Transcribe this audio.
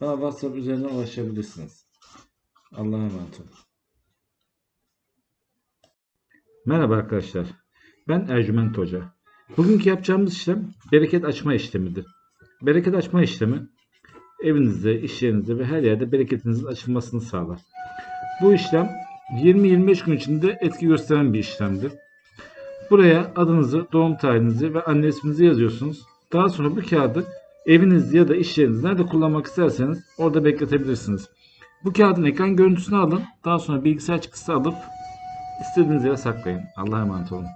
bana WhatsApp üzerinden ulaşabilirsiniz. Allah'a emanet olun. Merhaba arkadaşlar. Ben Ercüment Hoca. Bugünkü yapacağımız işlem bereket açma işlemidir. Bereket açma işlemi evinizde, iş yerinizde ve her yerde bereketinizin açılmasını sağlar. Bu işlem 20-25 gün içinde etki gösteren bir işlemdir. Buraya adınızı, doğum tarihinizi ve anne isminizi yazıyorsunuz. Daha sonra bu kağıdı evinizde ya da iş yerinizde nerede kullanmak isterseniz orada bekletebilirsiniz. Bu kağıdın ekran görüntüsünü alın. Daha sonra bilgisayar çıktısı alıp istediğiniz yere saklayın. Allah'a emanet olun.